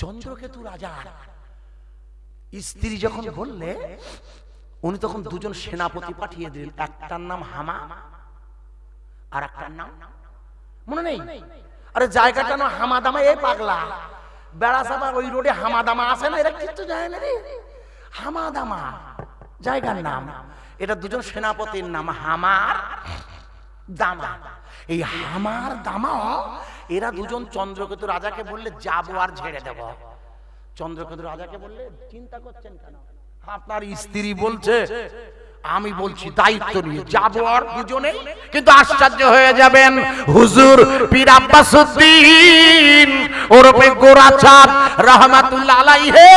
চন্দ্রকেতু রাজার স্ত্রী যখন বললে, উনি তখন দুজন সেনাপতি পাঠিয়ে দিলেন। একটার নাম হামা আর একটার নাম মনে নেই? আরে জায়গাটা না হামাদামা এই পাগলা। বেড়াসাবা ওই রোডে হামাদামা আছে না? এরা কিছু যায় না রে। হামাদামা, জায়গার নাম। এটা দুজন সেনাপতির নাম, হামার দামা। এই হামার দামা এরা দুজন চন্দ্রকেতু রাজাকে বললে, যাব আর ঝেড়ে দেব। চন্দ্রকেতু রাজাকে বললে, চিন্তা করছেন কেন? আপনার স্ত্রী বলছে, আমি বলছি, দায়িত্ব নিয়ে যাব আর দুজনে, কিন্তু আশ্চর্য হয়ে যাবেন। হুজুর পীর আব্বাসুদ্দিন ওরফে গোরাচাঁদ রহমাতুল্লাহ আলাইহে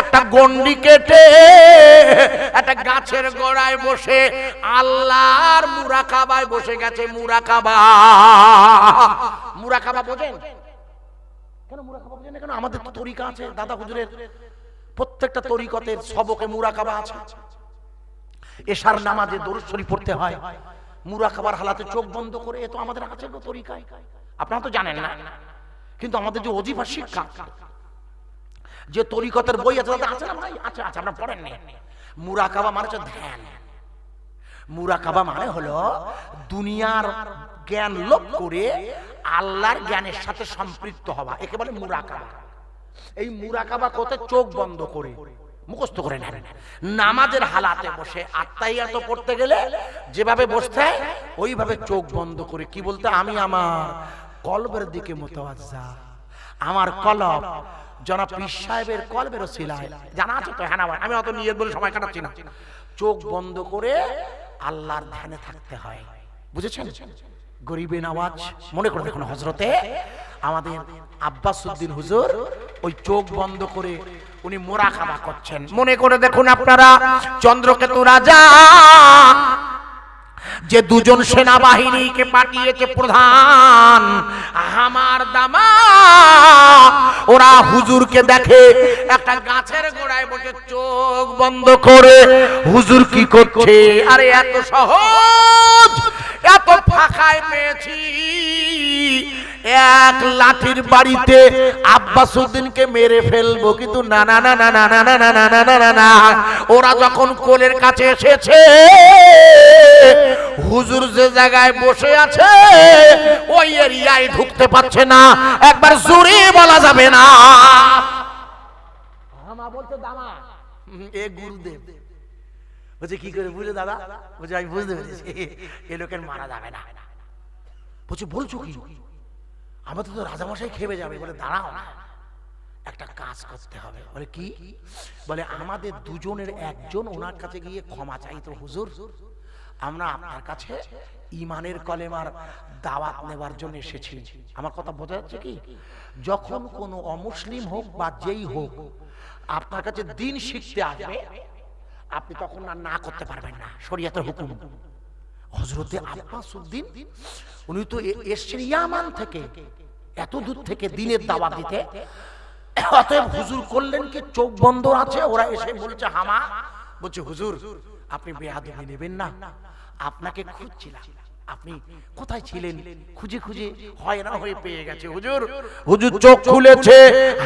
একটা গন্ডি কেটে একটা গাছের গোড়ায় বসে আল্লাহর মুরাকাবায় বসে গেছে, মুরাকাবা। মুরাকাবা বোঝেন? কেন মুরাকাবা বোঝেন কেন? আমাদের তো তরিকা আছে, দাদা হুজুরের। প্রত্যেকটা তরিকতের সবকে মুরাকাবা আছে। এশার নামাজে দরুদ শরীফ পড়তে হয়। মুরাকাবার হালাতে চোখ বন্ধ করে, এ তো আমাদের আছে তরিকায়। আপনারা তো জানেন না। কিন্তু আমাদের যে অজিফা শিক্ষা যে তরিকতের বই আছে আছে না ভাই? আছে আছে, আপনারা পড়েন নি। মুরাকাবা মানে হচ্ছে ধ্যান। মুরাকাবা মানে হলো দুনিয়ার জ্ঞান লোপ করে আল্লাহর জ্ঞানের সাথে সম্পৃক্ত হওয়া, একে বলে মুরাকাবা। এই মুরাকাবা কোথায়? চোখ বন্ধ করে, মুখস্থ করে নেন। নামাজের হালাতে বসে, আত্মাইয়াত পড়তে গেলে যেভাবে বসতে ওইভাবে চোখ বন্ধ করে কি বলতে? আমি আমার কলবের দিকে মোতাবাজ্জা আমার কলব জনাব পীর সাহেবের কলবের সিলায় জানা আছে তো? হ্যাঁ আমি অত নিয়ে বলে সময় কাটাচ্ছি না। চোখ বন্ধ করে আল্লাহর ধ্যানে থাকতে হয়। বুঝেছেন? গরিবে নওয়াজ মনে করে দেখুন হজরতে আমাদের আব্বাস উদ্দিন হুজুর ওই চোখ বন্ধ করে উনি মোরা খাবা করছেন। মনে করে দেখুন আপনারা, চন্দ্রকেতু রাজা যে দুজন সেনাবাহিনীকে পাঠিয়েছে প্রধান, আমার দামা। ওরা হুজুরকে দেখে একটা গাছের গোড়ায় বসে চোখ বন্ধ করে, হুজুর কি করছে? আরে এত সহজ, এত ফাঁকায় পেয়েছি। এক লাঠির বাড়িতে আব্বাস উদ্দিনকে মেরে ফেলব কিন্তু না না না না না না না না না না না না ওরা যখন কোলের কাছে এসেছে হুজুর যে জায়গায় বসে আছে ওই এরিয়ায় ঢুকতে পারছে না একবার জোরে বলা যাবে না আমা বলছে দামা এ গুরুদেব বলছে কি করে বুঝলে দাদা বলছে আমি বুঝতে পেরেছি এ লোকের মারা যাবে না বলছে বলছো কি আমাদের তো রাজামশাই খেপে যাবে, বলে দাঁড়াও একটা কাজ করতে হবে। বলে কি? বলে আমাদের দুজনের একজন ওনার কাছে গিয়ে ক্ষমা চাইতো হুজুর। আমরা আপনার কাছে ইমানের কলেমার দাওয়াত নেবার জন্য এসেছি। আমার কথা বোঝা যাচ্ছে কি? যখন কোনো অমুসলিম হোক বা যেই হোক, আপনার কাছে দিন শিখতে আসবে, আপনি তখন আর না করতে পারবেন না। শরিয়াতের হুকুম। হজরতে আব্বাস উদ্দিন উনি তো এসছেন ইয়ামান থেকে। এত দূর থেকে দিনের দাওয়া দিতে। অতএব হুজুর করলেন কি চোখ বন্ধ আছে? ওরা এসে বলছে হামা? বলছে হুজুর আপনি বেয়াদবি নেবেন না। আপনাকে খুঁজছিলাম। আপনি কোথায় ছিলেন? খুঁজে খুঁজে হয় না হয়ে পেয়ে গেছে। হুজুর হুজুর চোখ খুলেছে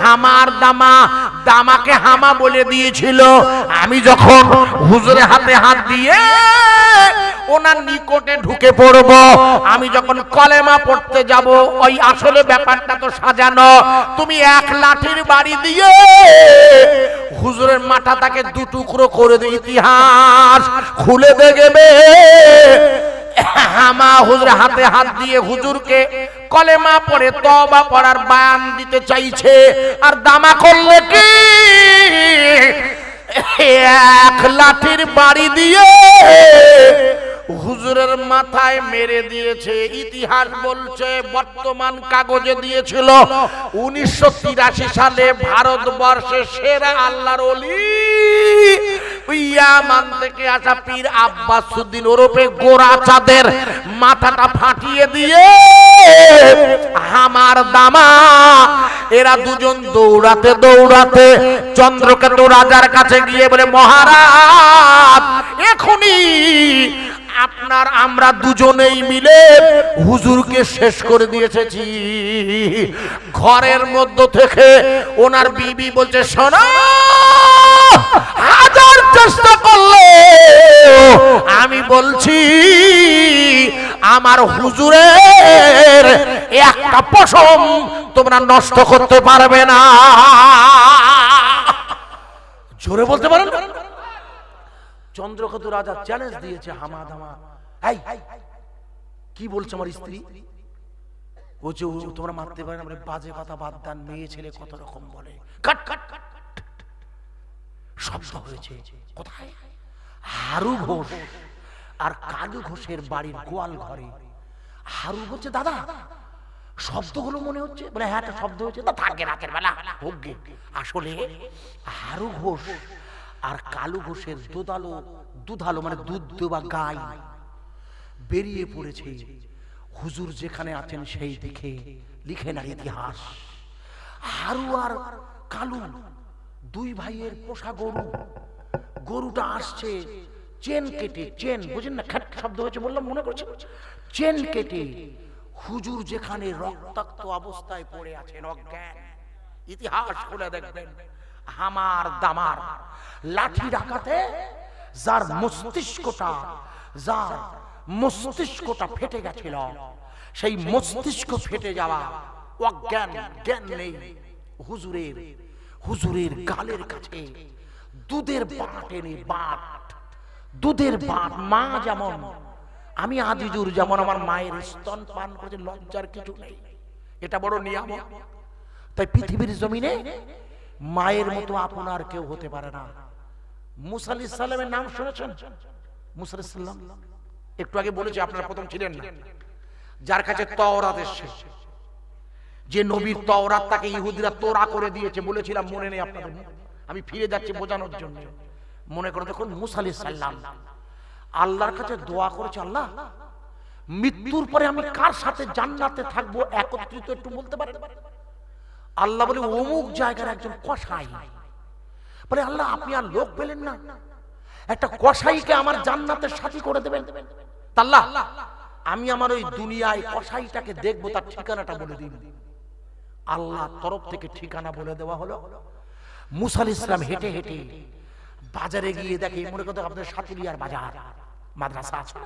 হামার দামা দামাকে হামা বলে দিয়েছিল। আমি যখন হুজুরের হাতে হাত দিয়ে ওনার নিকটে ঢুকে পড়ব। আমি যখন কলেমা পড়তে যাব, ওই আসলে ব্যাপারটা তো সাজানো। তুমি এক লাঠির বাড়ি দিয়ে হুজুরের মাথাটাকে দু টুকরো করে দে, ইতিহাস খুলে দেখবে। হামা হুজুর হাতে হাত দিয়ে হুজুরকে কলেমা পড়ে তবা পড়ার বায়ান দিতে চাইছে। আর দামা করলে কি? এক লাঠির বাড়ি দিয়ে হুজুরের মাথায় মেরে দিয়েছে, ইতিহাস বলছে, বর্তমান কাগজে দিয়েছিল। উনিশশো সালে ভারতবর্ষে সেরা আল্লাহর অলি আসা পীর আব্বাসুদ্দিন ওরফে গোরা চাঁদের মাথাটা দিয়ে আমার দামা। এরা দুজন দৌড়াতে দৌড়াতে চন্দ্রকেতু রাজার কাছে গিয়ে বলে, মহারাজ, এখনই আপনার আমরা দুজনেই মিলে হুজুরকে শেষ করে দিয়েছি ঘরের মধ্য থেকে ওনার বিবি বলছে, শোনো, হাজার চেষ্টা করলে আমি বলছি, আমার হুজুরের একটা পশম তোমরা নষ্ট করতে পারবে না। জোরে বলতে পারেন? চন্দ্রকেতু রাজা চ্যালেঞ্জ দিয়েছে হামা ধামা কি বলছে আমার স্ত্রী? বলছে তোমরা মারতে পারে বাজে কথা বাদ দান, মেয়ে ছেলে কত রকম বলে। কাট কাট কাট শব্দ হয়েছে। কোথায়? হারু ঘোষ। আর কালু ঘোষের বাড়ির গোয়াল ঘরে। হারু বলছে, দাদা, শব্দগুলো মনে হচ্ছে? বলে হ্যাঁ একটা শব্দ হচ্ছে তা থাকে রাতের বেলা আসলে হারু ঘোষ আর কালু ঘোষের দুধালো দুধালো মানে দুধ দেওয়া গাই বেরিয়ে পড়েছে। হুজুর যেখানে আছেন সেই দিকে লিখে না ইতিহাস। হারু আর কালু, দুই ভাইয়ের পোষা গরু। গরুটা আসছে চেন কেটে, চেন, বুঝেন না, খ্যাট শব্দ হয়েছে বললাম, মনে করছে চেন কেটে হুজুর যেখানে রক্তাক্ত অবস্থায় পড়ে আছেন, অজ্ঞান। ইতিহাস খুলে দেখবেন। হামার দামার লাঠি ডাকাতে যার মস্তিষ্কটা যার মস্তিষ্কটা ফেটে গেছিল, সেই মস্তিষ্ক ফেটে যাওয়া অজ্ঞান জ্ঞান নেই হুজুরের হুজুরের গালের কাছে। দুধের বাট এনে বাট, দুধের বাট মা যেমন, আমি আজিজুর যেমন আমার মায়ের স্তন পান করেছে, লজ্জার কিছু নেই। এটা বড় নিয়ম তাই পৃথিবীর জমিনে মায়ের মতো আপনার কেউ হতে পারে না। মুসা আলাইহিস সালামের নাম শুনেছেন? মুসা আলাইহিস সালাম। একটু আগে বলেছি, আপনারা প্রথম ছিলেন না। যার কাছে তওরাত এসেছে। যে নবীর তওরাত তাকে ইহুদিরা তোরা করে দিয়েছে, বলেছিলাম, মনে নেই আপনাদের। আমি ফিরে যাচ্ছি বোঝানোর জন্য। মনে করো, দেখুন, মুসা আলাইহিস সালাম আল্লাহর কাছে দোয়া করেছে, আল্লাহ, মৃত্যুর পরে আমি কার সাথে জান্নাতে থাকব? একত্রিত একটু বলতে পারেন আল্লাহ বলে অমুক জায়গার একজন কসাই। বলে আল্লাহ আপনি আর লোক পেলেন না। একটা কসাইকে আমার জান্নাতের সাথী করে দেবেন। তা আল্লাহ আমি আমার ওই দুনিয়ায় কসাইটাকে দেখব তার ঠিকানাটা বলে দিন। আল্লাহ তরফ থেকে ঠিকানা বলে দেওয়া হলো। মুসাল ইসলাম হেঁটে হেঁটে বাজারে গিয়ে দেখে মনে করতে আপনাদের সাতুলিয়ার বাজার মাদ্রাসা আছে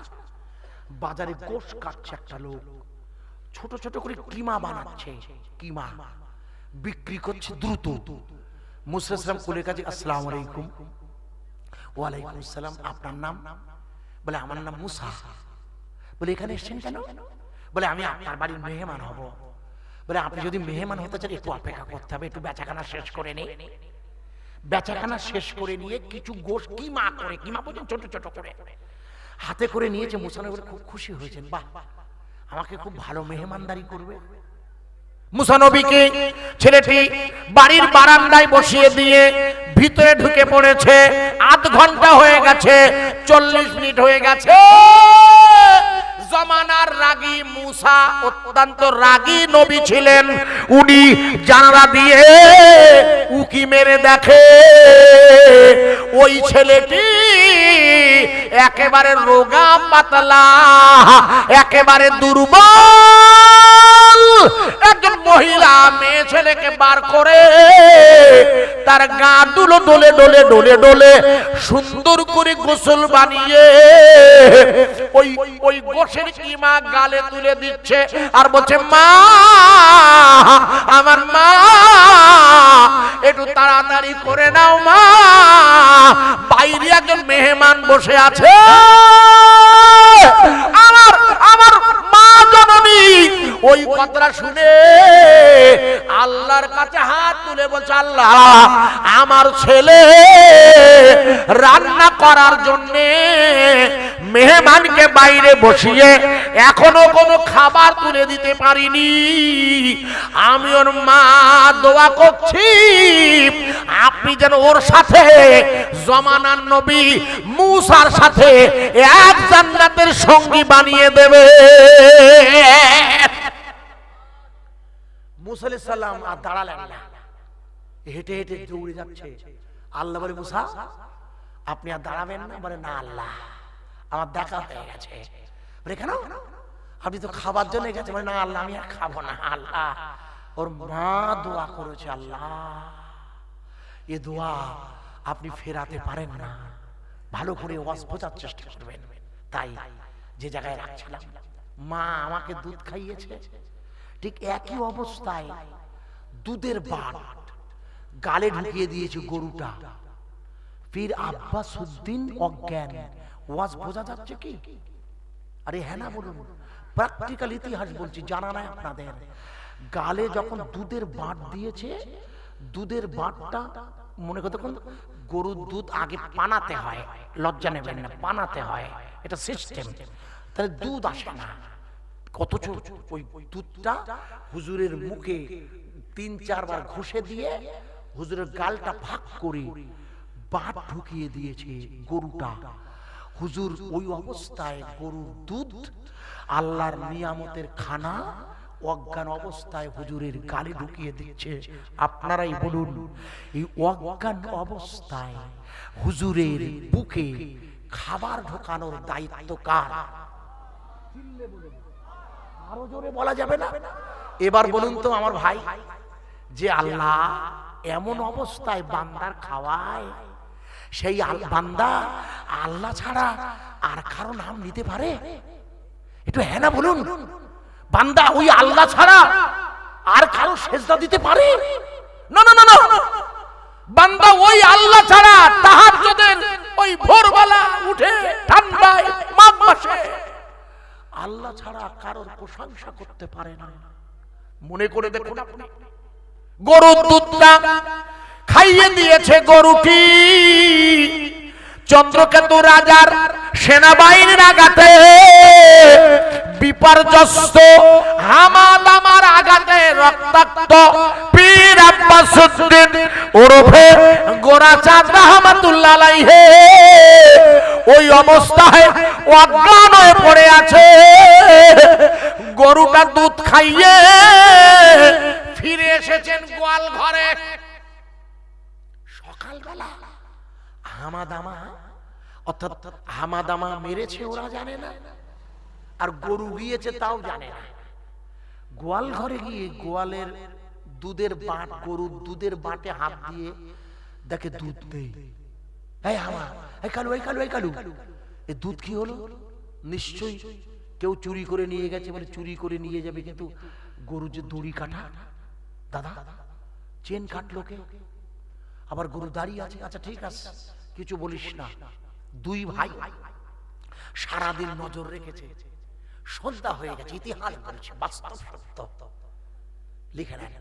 বাজারে গোশ কাটছে একটা লোক। ছোট ছোট করে কিমা বানাচ্ছে। কিমা। বিক্রি করছে দ্রুত। মুসা ইসলাম কোলের কাছে, আসসালামু আলাইকুম। ওয়ালাইকুম আসসালাম। আপনার নাম? বলে, আমার নাম মুসা। বলে, এখানে এসেছেন কেন? বলে, আমি আপনার বাড়ির মেহমান হব। বলে, আপনি যদি মেহমান হতে চান, একটু অপেক্ষা করতে হবে। একটু বেচাখানা শেষ করে নে বেচাখানা শেষ করে নিয়ে কিছু গোশ কিমা করে, কিমা বলছেন ছোট ছোট করে হাতে করে নিয়েছে মুসানবী খুব খুশি হয়েছেন। বাহ! আমাকে খুব ভালো মেহমানদারি করবে। মুসানবীকে ছেলেটি বাড়ির বারান্দায় বসিয়ে দিয়ে ভিতরে ঢুকে পড়েছে। আধ ঘণ্টা হয়ে গেছে, চল্লিশ মিনিট হয়ে গেছে। জমানার রাগী রাগী নবী ছিলেন। উনি দিয়ে উকি মেরে দেখে, ওই ছেলেটি একেবারে রোগা, পাতলা, একেবারে দুর্বল একজন মহিলা মেয়ে ছেলেকে বার করে তার গা দুলো ডোলে ডোলে ডোলে ডোলে সুন্দর করে গোসল বানিয়ে ওই ওই গোসের কিমা গালে তুলে দিচ্ছে আর বলছে, মা, আমার মা, একটু তাড়াতাড়ি করে নাও মা। বাইরে একজন মেহমান বসে আছে। জননী ওই কথাটা শুনে আল্লাহর কাছে হাত তুলে বলছে, আল্লাহ, আমার ছেলে রান্না করার জন্যে মেহমানকে বাইরে বসিয়ে এখনও কোনো খাবার তুলে দিতে পারিনি। আমি ওর মা দোয়া করছি, আপনি যেন ওর সাথে, জমানার নবী মুসার সাথে এক জান্নাতের সঙ্গী বানিয়ে দেবে। মুসা আলাইহিস আর দাঁড়ালেন না। হেঁটে হেঁটে দৌড়ে যাচ্ছে। আল্লাহ বলে, মুসা, আপনি আর দাঁড়াবেন না? বলে, না আল্লাহ, আমার দেখা হয়ে গেছে। বলে আপনি তো খাবার জন্য গেছে মানে না, আল্লাহ, আমি আর খাব না, আল্লাহ। ওর মা দোয়া করেছে, আল্লাহ। এ দোয়া আপনি ফেরাতে পারেন না। ভালো করে ওয়াজ বোঝার চেষ্টা করবেন। তাই যে জায়গায় রাখছিলাম, মা আমাকে দুধ খাইয়েছে। ঠিক একই অবস্থায় দুধের বাট গালে ঢুকিয়ে দিয়েছে গরুটা। পীর আব্বাস উদ্দিন অজ্ঞান। ওয়াজ বোঝা যাচ্ছে কি? আরে হ্যাঁ না বলুন। প্র্যাকটিক্যাল ইতিহাস বলছি, জানা নাই আপনাদের। গালে যখন দুধের বাঁট দিয়েছে, দুধের বাঁটটা, মনে করতে গরুর দুধ আগে পানাতে হয়, লজ্জা নেবেন না, পানাতে হয়, এটা সিস্টেম তাহলে দুধ আসে না। কতচ ওই দুধটা হুজুরের মুখে তিন, চারবার ঘষে দিয়ে হুজুরের গালটা ফাঁক করে বাট ঢুকিয়ে দিয়েছে গরুটা। হুজুর ওই অবস্থায় গরুর দুধ আল্লাহর নিয়ামতের খানা অজ্ঞান অবস্থায় হুজুরের গালে ঢুকিয়ে দিচ্ছে। আপনারাই বলুন, এই অজ্ঞান অবস্থায় হুজুরের বুকে খাবার ঢোকানোর দায়িত্ব কার? আরও জোরে বলা যাবে না? এবার বলুন তো আমার ভাই, যে আল্লাহ এমন অবস্থায় বান্দার খাওয়ায়, সেই বান্দা আল্লাহ ছাড়া আর কারও নাম নিতে পারে? একটু হ্যাঁ না বলুন, বান্দা ওই আল্লাহ ছাড়া আর কারও সেজদা দিতে পারে? না না না না। বান্দা ওই আল্লাহ ছাড়া তাহাজ্জুদের ওই ভোরবেলা উঠে ঠান্ডায় মাঘ মাসে আল্লাহ ছাড়া কারোর প্রশংসা করতে পারে না। মনে করে দেখুন আপনি গরুর দুধটা খাইয়ে দিয়েছে গরুটি চন্দ্রকেতু রাজার সেনাবাহিনীর আঘাতে বিপর্যস্ত হামাদামার আঘাতে রক্তাক্ত পীর আব্বাসুদ্দিন ওরফে গোরাচাঁদ রহমাতুল্লাহ আলাইহি। ওই অবস্থায় অজ্ঞান হয়ে পড়ে আছে। গরুটা দুধ খাইয়ে ফিরে এসেছেন গোয়াল ঘরে। সকালবেলা হামাদামা অর্থাৎ হামাদামা মেরেছে, ওরা জানে না। আর গরু গিয়েছে, তাও জানে না। গোয়াল ঘরে গিয়ে গোয়ালের দুধের বাট, গরুর দুধের বাটে হাত দিয়ে দেখে দুধ নেই। এই হামা এই কালু এই কালু এই কালু। এ দুধ কি হলো? নিশ্চয়ই কেউ চুরি করে নিয়ে গেছে বলে চুরি করে নিয়ে যাবে, কিন্তু গরু যে দড়ি কাটা, দাদা, চেন কাটলো কে আবার গরু দাঁড়িয়ে আছে আচ্ছা ঠিক আছে, কিছু বলিস না। দুই ভাই সারাদিন নজর রেখেছে। সন্ধ্যা হয়ে গেছে, ইতিহাস বলছে, বাস্তব সত্য। লিখে নেন,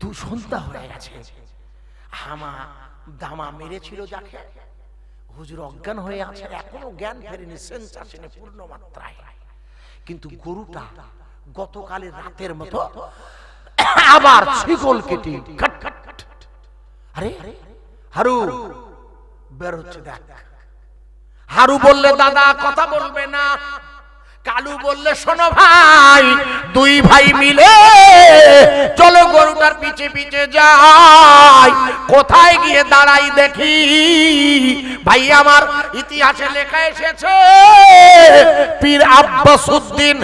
দু সন্ধ্যা হয়ে গেছে। হামা দামা মেরেছিল যাকে। হুজুর অজ্ঞান হয়ে আছে, এখনও জ্ঞান ফেরেনি সেন্স আসেনি পূর্ণ মাত্রায়। কিন্তু গরুটা গতকালের রাতের মতো আবার শিকল কেটে। আরে, হারু, বের হচ্ছে, দেখ। হারু বললে, দাদা, কথা বলবে না। কালু বললে, শোনো ভাই, দুই ভাই মিলে চলো গরুটার পিছে পিছে যাই। কোথায় গিয়ে দাঁড়াই দেখি? ভাই, আমার ইতিহাসে লেখা এসেছে, পীর আব্বাস উদ্দিন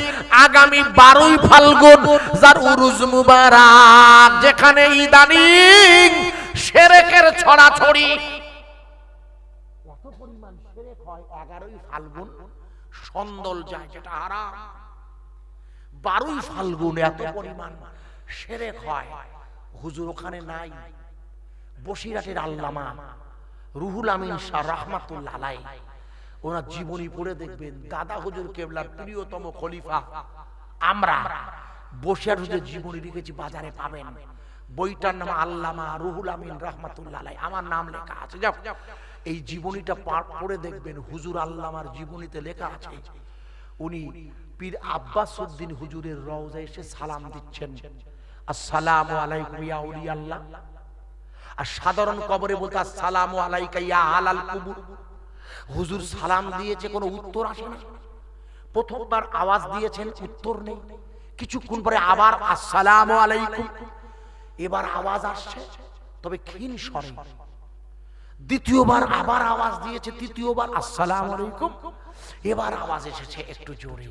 আগামী বারোই ফাল্গুন, যার উরুজ মুবারক, যেখানে ইদানিং সেরেকের ছড়াছড়ি ফাল্গুন, সন্দল যায় যেটা হারাম বারোই ফাল্গুন এত পরিমাণ, সেরেক হয়, হুজুর ওখানে নাই। বসিরাটের আল্লামা রুহুল আমিন শাহ রহমাতুল্লাহ আলাই, ওনার জীবনী পড়ে দেখবেন, দাদা হুজুর কেবলার প্রিয়তম খলিফা। আমরা বসিয়ার হুজুর জীবনী লিখেছি, বাজারে পাবেন। বইটার নাম আল্লামা রুহুল আমিন রহমাতুল্লাহ আমার নাম লেখা আছে। যাও। এই জীবনীটা পাঠ পড়ে দেখবেন হুজুর আল্লামার জীবনীতে লেখা আছে। উনি পীর আব্বাস উদ্দিন হুজুরের রওজা এসে সালাম দিচ্ছেন। আসসালামু আলাইকুম ইয়া উলি আল্লাহ আর সাধারণ কবরে বলতে আসসালামু আলাইকা ইয়া আলাল কুবুর। হুজুর সালাম দিয়েছে, কোনো উত্তর আসে না। প্রথমবার আওয়াজ দিয়েছেন, উত্তর নেই। কিছুক্ষণ পরে আবার আসসালামু আলাইকুম। এবার আওয়াজ আসছে, তবে ক্ষীণ স্বরে। দ্বিতীয়বার আবার আওয়াজ দিয়েছে, তৃতীয়বার, আসসালামু আলাইকুম। এবার আওয়াজ এসেছে একটু জোরে।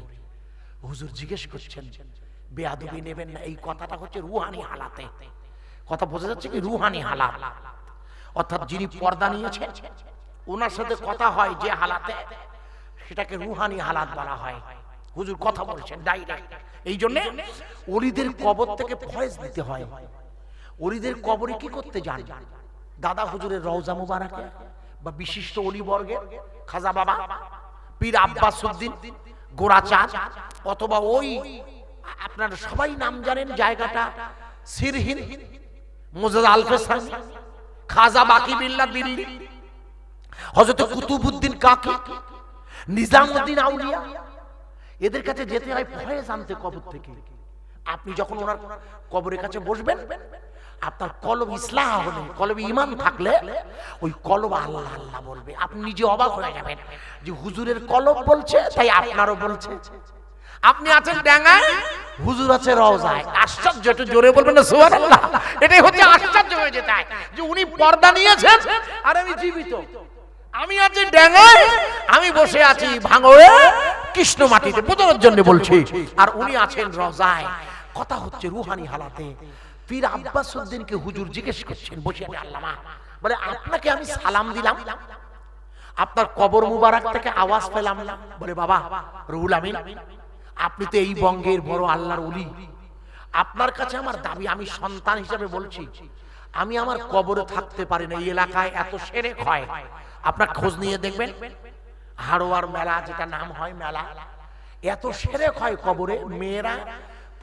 হুজুর জিজ্ঞেস করছেন, বেয়াদবি নেবেন না, এই কথাটা হচ্ছে রুহানি হালাতে। কথা বোঝা যাচ্ছে কি রুহানি হালাত? অর্থাৎ যিনি পর্দা নিয়েছেন, ওনার সাথে কথা হয় যে হালাতে, সেটাকে রুহানি হালাত বলা হয়। হুজুর কথা বলছেন ডাইরেক্ট। এই জন্য অলিদের কবর থেকে ফয়েজ দিতে হয়। অলিদের কবরে কি করতে যান? দাদা হুজুরের রওজা মুবারাকে বা বিশিষ্ট অলি বর্গের খাজা বাবা, পীর আব্বাস উদ্দিন গোড়াচাঁদ অথবা ওই আপনার সবাই নাম জানেন জায়গাটা, সিরহিন মোজাদ আলফেসান, খাজা বাকি বিল্লা দিল্লি, হযরত কুতুবউদ্দিন কাকি, নিজামউদ্দিন আউলিয়া, এদের কাছে যেতে হয় ভয়ে আনতে কবর থেকে। আপনি যখন ওনার কবরের কাছে বসবেন আপনার কলব ইসলাম হলে, কলব ইমান থাকলে ওই কলব আল্লাহ আল্লাহ বলবে। আপনি নিজে অবাক হয়ে যাবেন যে হুজুরের কলব বলছে, তাই আপনারও বলছে। আপনি আছেন ডাঙ্গায়, হুজুর আছে রওজায়। আশ্চর্য, একটু জোরে বলবেন না, সুবহানাল্লাহ। এটাই হচ্ছে আশ্চর্য হয়ে যেতে যে উনি পর্দা নিয়েছেন আর আমি জীবিত। আমি আছি ড্যাঙ্গায় আমি বসে আছি ভাঙড়ে, কৃষ্ণ মাটিতে। বোঝানোর জন্য বলছি। আর উনি আছেন রজায় কথা হচ্ছে রুহানি হালাতে। পীর আব্বাস উদ্দিনকে হুজুর জিজ্ঞেস করছেন বসে আছে আল্লামা। বলে, আপনাকে আমি সালাম দিলাম। আপনার কবর মুবারক থেকে আওয়াজ পেলাম। বলে, বাবা, রুহুল আমিন, আপনি তো এই বঙ্গের বড় আল্লাহর উলি আপনার কাছে আমার দাবি, আমি সন্তান হিসেবে বলছি। আমি আমার কবরে থাকতে পারি না, এই এলাকায় এত সেরেক হয়। আপনার খোঁজ নিয়ে দেখবেন হাড়োয়ার মেলা, যেটা নাম হয় মেলা, এত সেরেক হয় কবরে, মেয়েরা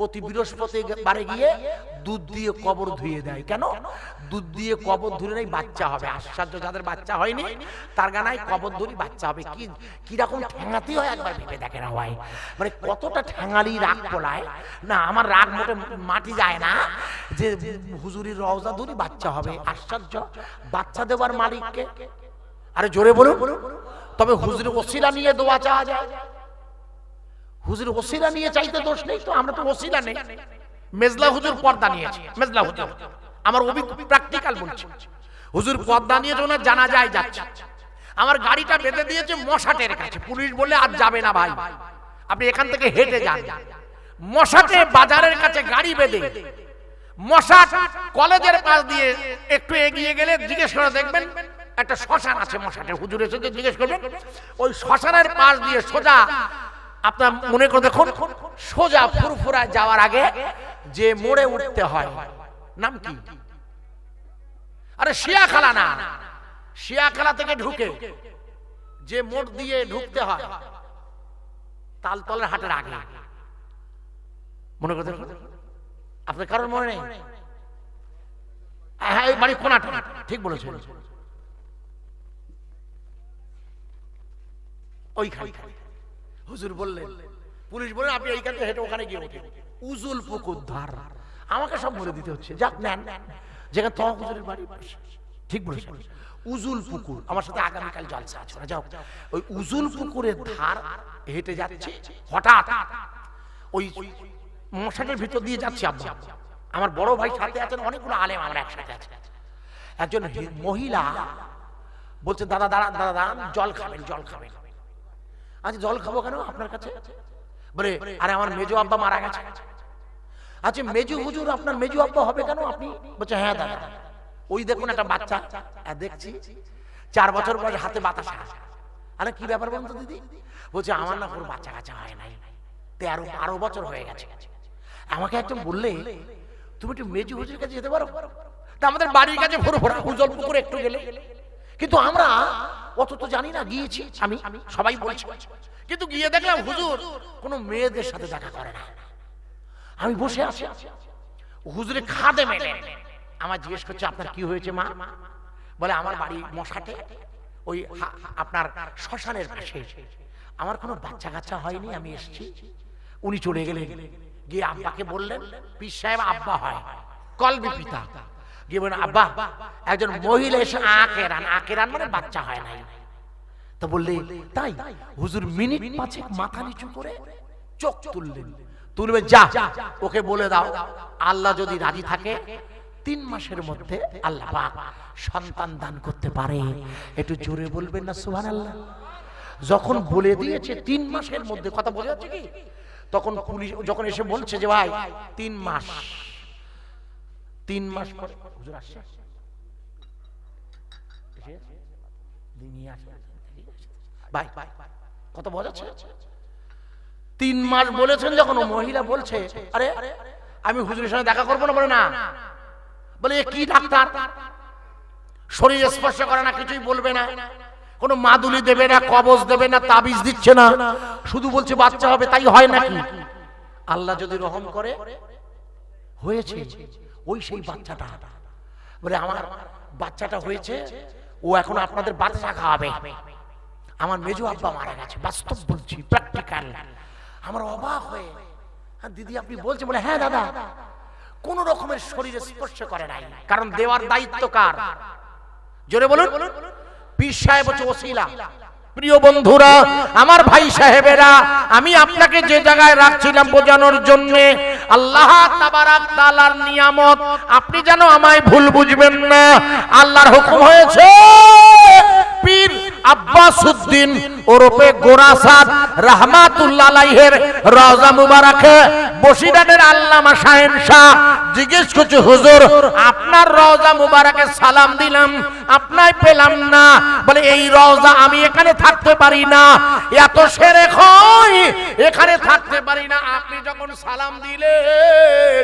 প্রতি বৃহস্পতিবারে গিয়ে দুধ দিয়ে কবর ধুয়ে দেয়। কেন? দুধ দিয়ে কবর ধুলে নাই বাচ্চা হবে। আশ্চর্য যাদের বাচ্চা হয়নি তার গানায় কবর ধরি বাচ্চা হবে। কি কীরকম ঠ্যাঙাতি হয় একবার ভেবে দেখে না হয় মানে কতটা ঠেঙালি রাগ পোলায়। না আমার রাগ মোটে মাটি যায় না যে হুজুরির রওজা ধরি বাচ্চা হবে। আশ্চর্য বাচ্চা দেওয়ার মালিককে। আরে জোরে বলুন। তবে হুজুরের ওসিলা নিয়ে দোয়া চাওয়া যায়। হুজুর ওসিলা নিয়ে চাইতে দোষ নেই তো, আমরা তো ওসিলা নেই। মেজলা হুজুর পর্দা নিয়েছে, মেজলা হুজুর। আমার অভিজ্ঞ প্র্যাকটিক্যাল বলছি। হুজুর পর্দা নিয়ে ওনার জানা যায় যাচ্ছে। আমার গাড়িটা বেঁধে দিয়েছে মশাটের কাছে। পুলিশ বলে আর যাবে না ভাই। আপনি এখান থেকে হেঁটে যান। মশাটে বাজারের কাছে গাড়ি বেঁধে। মশা কলেজের পাশ দিয়ে একটু এগিয়ে গেলে জিজ্ঞেস করে দেখবেন, একটা শ্মশান আছে মশাটে। হুজুর এসে জিজ্ঞেস করবেন, ওই শ্মশানের পাশ দিয়ে সোজা আপনার মনে করে দেখুন, সোজা ফুরফুরা যাওয়ার আগে যে মোড়ে উঠতে হয়। নাম কি? আরে শিয়াখালা না। শিয়াখালা থেকে ঢুকে যে মোড় দিয়ে ঢুকতে হয়, তালতলের হাটের আগে। মনে করে দেখুন, আপনার কারোর মনে নেই? হ্যাঁ এই বাড়ি কোনাটা, ঠিক বলেছেন। ওইখানে। হুজুর বললেন, পুলিশ বললেন, আপনি এইখান থেকে হেঁটে ওখানে গিয়ে ওঠেন উজুল পুকুর ধার আমাকে সব বলে দিতে হচ্ছে। যাক, নেন। যেখানে তহ হুজুরের বাড়ি, ঠিক বলেছেন। উজুল পুকুর। আমার সাথে আগামীকাল জলসা আছে। যাও। ওই উজুল পুকুরের ধার হেঁটে যাচ্ছে। হঠাৎ ওই মশাটের ভিতর দিয়ে যাচ্ছে আব্বা আমার বড় ভাই সাথে আছেন, অনেকগুলো আলেম আমরা একসাথে আছি। একজন মহিলা বলছে, দাদা দাঁড়া দাদা, দাঁড়ান, জল খাবেন জল খাবেন। আচ্ছা জল খাব কেন আপনার কাছে? বলে, আরে আমার মেজো আব্বা মারা গেছে। আচ্ছা মেজু হুজুর আপনার মেজু আব্বা হবে কেন আপনি? বলছে হ্যাঁ দাদা। ওই দেখুন একটা বাচ্চা। দেখছি। চার বছর বয়স, হাতে বাতাস। আরে কি ব্যাপার বলতো দিদি? বলছে, আমার না কোনো বাচ্চা কাচ্চা হয় নাই। তেরো, বারো বছর হয়ে গেছে। আমাকে একজন বললে, তুমি একটু মেজু হুজুর কাছে যেতে পারো? তা আমাদের বাড়ির কাছে ভোর ভোর উজল পুকুরে একটু গেলে। কিন্তু আমরা অত তো জানি না, গিয়েছি আমি, সবাই বলছি। কিন্তু গিয়ে দেখলাম হুজুর কোনো মেয়েদের সাথে দেখা করে না। আমি বসে আছি। হুজুরে খাদে মেলে আমার জিজ্ঞেস করছে, আপনার কি হয়েছে মা? বলে, আমার বাড়ি মশাটে, ওই আপনার শ্মশানের পাশে। আমার কোনো বাচ্চা কাচ্চা হয়নি, আমি এসেছি। উনি চলে গেলেন। গিয়ে আব্বাকে বললেন, পীর সাহেব, আব্বা হয়। কলবি পিতা। বলেন আব্বা একজন মহিলা এসে আকেরান আকেরান মানে বাচ্চা হয় নাই। তা বললে তাই হুজুর মিনিট পাঁচেক মাথা নিচু করে চোখ তুললেন। যা ওকে বলে দাও আল্লাহ যদি রাজি থাকে তিন মাসের মধ্যে আল্লাহ পাক সন্তান দান করতে পারে। একটু জোরে বলবেন না সুবহানাল্লাহ। যখন বলে দিয়েছে তিন মাসের মধ্যে কথা বোঝা যাচ্ছে কি? তখন পুলিশ যখন এসে বলছে যে ভাই তিন মাস। তিন মাস পরে। হুজুর আসছে? ভাই, কত বোঝাচ্ছে তিন মাস বলেছেন যখন মহিলা বলছে, আরে, আমি হুজুরের সঙ্গে দেখা করব না বলে না। বলে কি ডাক্তার? শরীর স্পর্শ করে না, কিছুই বলবে না। কোনো মাদুলি দেবে না, কবজ দেবে না, তাবিজ দিচ্ছে না। শুধু বলছে, বাচ্চা হবে, তাই হয় নাকি? আল্লাহ যদি রহম করে হয়েছে। ওই সেই বাচ্চাটা। বলে আমার বাচ্চাটা হয়েছে ও এখন আপনাদের বাচ্চা খাওয়াবে। আমার মেজো আব্বা মারা গেছে বাস্তব বলছি প্র্যাকটিক্যাল আমার অবাক হয়ে আর দিদি আপনি বলছেন বলে হ্যাঁ দাদা কোন রকমের শরীরে স্পর্শ করে নাই। কারণ দেওয়ার দায়িত্ব কার? জোরে বলুন। পীর সাহেব হচ্ছে ওসিলা। প্রিয় বন্ধুরা, আমার ভাই সাহেবেরা, আমি আপনাকে যে জায়গায় রাখছিলাম বোঝানোর জন্য, আল্লাহ তাবারাক তাআলার নিয়ামত, আপনি যেন আমায় ভুল বুঝবেন না। আল্লাহর হুকুম হয়েছে পীর আব্বাস উদ্দিন ওরফে গোরাসাদ রহমাতুল্লাহ আলাইহের রওজা মুবারকে বসিরাটের আল্লামা শাহেন শাহ জিজ্ঞেস করছে, হুজুর, আপনার রওজা মুবারকে সালাম দিলাম, আপনাই পেলাম না। বলে, এই রওজা আমি এখানে থাকতে পারি না। এত সেরে খই এখানে থাকতে পারি না। আপনি যখন সালাম দিলেন,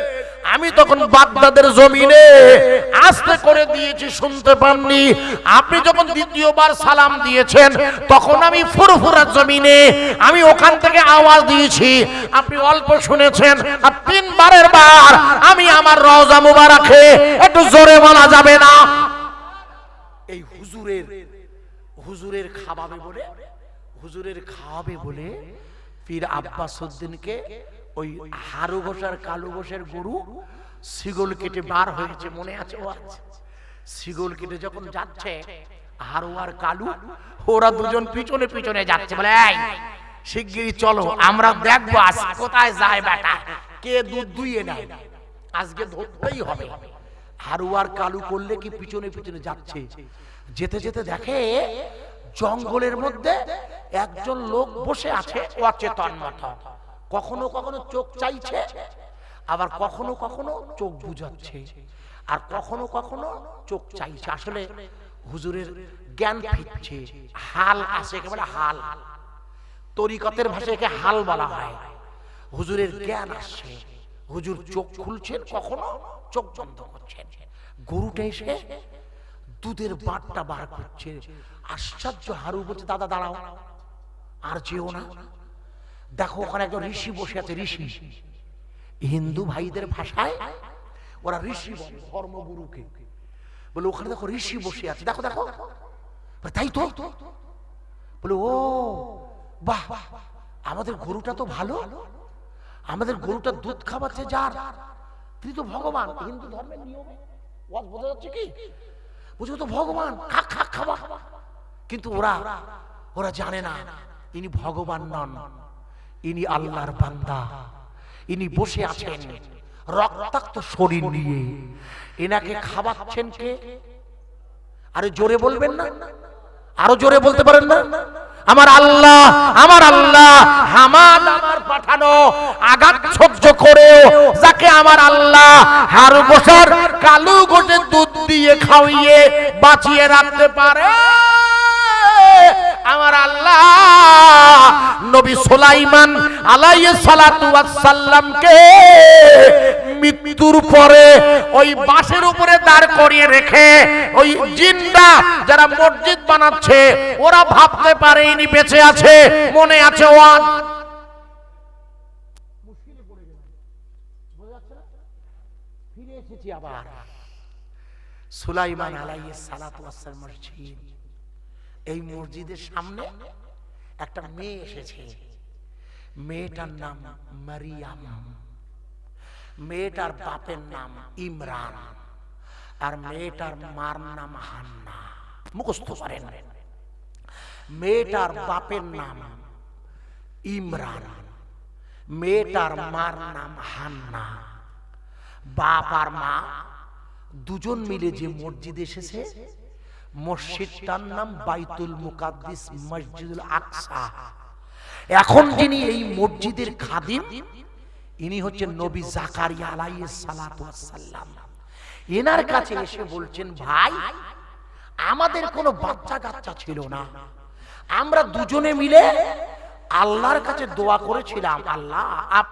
আমি তখন বাগদাদের জমিনে আস্তে করে দিয়েছি, শুনতে পাননি। আপনি যখন দ্বিতীয়বার সালাম দিয়েছেন, তখন আমি ফুরফুরার জমিনে আমি ওখান থেকে আওয়াজ দিয়েছি, আপনি অল্প শুনেছেন, আর তিনবারের বার আমি আমার রওজা মুবারকে একটু জোরে বলা যাবে না। এই হুজুরের হুজুরের খাওয়াবে বলে, হুজুরের খাওয়াবে বলে পীর আব্বাস উদ্দিনকে ওই হারু ঘোষার, কালু ঘোষের গরু শিগল কেটে বার হয়েছে, মনে আছে ও আছে? শিগল কেটে যখন যাচ্ছে হারু আর কালু, ওরা দুজন পিছনে পিছনে যাচ্ছে, বলে, এই, শিগগিরই চলো, আমরা দেখব আজ কোথায় যায় বেটা, কে দুধ দুইয়ে নেয়, আজকে ধরতেই হবে। হারু আর কালু করলে কি পিছনে পিছনে যাচ্ছে? যেতে যেতে দেখে জঙ্গলের মধ্যে একজন লোক বসে আছে অচেতন মতো, কখনো কখনো চোখ চাইছে, আবার কখনো কখনো চোখ বুঝাচ্ছে, আর কখনো কখনো চোখ চাইছে। আসলে হুজুরের জ্ঞান ফিরছে, হাল আছে, একেবারে হাল। তরিকতের ভাষায় একে হাল বলা হয়। হুজুরের জ্ঞান আসছে, হুজুর চোখ খুলছেন কখনো? চোখ বন্ধ করছেন। গরুটা এসে দুধের বাটটা বার করছে। আশ্চর্য হারু বলছে, দাদা, দাঁড়াও। আর যেও না। দেখো, ওখানে একজন ঋষি বসে আছে, ঋষি। হিন্দু ভাইদের ভাষায় ওরা ঋষি ধর্মগুরুকে। বলে, ওখানে দেখো ঋষি বসে আছে। দেখো দেখো। তাই তো? বলে, ও, বাহ, আমাদের গরুটা তো ভালো। আমাদের গরুটা দুধ খাওয়াচ্ছে যার। তিনি তো ভগবান, হিন্দু ধর্মের নিয়মে। বোঝা যাচ্ছে কি? বুঝো তো ভগবান, খা খা, খাওয়া। কিন্তু ওরা ওরা জানে না, ইনি ভগবান নন। ইনি আল্লাহর বান্দা। ইনি বসে আছেন। রক্তাক্ত শরীর নিয়ে। এনাকে খাওয়াচ্ছেন কে? আরে জোরে বলবেন না? আরও জোরে বলতে পারেন না? আমার আল্লাহ আমার আল্লাহ হামাদ আমার পাঠানো আঘাত সহ্য করেও যাকে আমার আল্লাহ হারু গোসার কালু গোটে দুধ দিয়ে খাওয়িয়ে বাঁচিয়ে রাখতে পারে। আমার আল্লাহ নবী সোলাইমান আলাইহিস মৃত্যুর পরে ওই বাঁশের উপরে দাঁড় করিয়ে রেখে ওই জিন্দা যারা মসজিদ বানাচ্ছে, ওরা ভাবতে পারে ইনি বেঁচে আছে, মনে আছে ওয়ান আবার। সুলাইমান আলাইহিস সালাতু মসজিদ। এই মসজিদের সামনে একটা মেয়ে এসেছে। মেয়েটার নাম মারিয়াম। মেয়েটার বাপের নাম ইমরান। আর মেয়েটার মার নাম হান্না। মুখস্থ করেন। মেয়েটার বাপের নাম ইমরান। মেয়েটার মার নাম হান্না। বাপ আর মা দুজন মিলে যে মসজিদ এসেছে মসজিদটার নাম বাইতুল মুকাদ্দিস মসজিদুল আকসা। এখন যিনি এই মসজিদের খাদিম ইনি হচ্ছেন নবী জাকারিয়া আলাইহিস সালাতু ওয়াসসালাম। এনার কাছে এসে বলছেন ভাই আমাদের কোনো বাচ্চা কাচ্চা ছিল না। আমরা দুজনে মিলে আল্লাহর কাছে দোয়া করেছিলাম আল্লাহ আপনি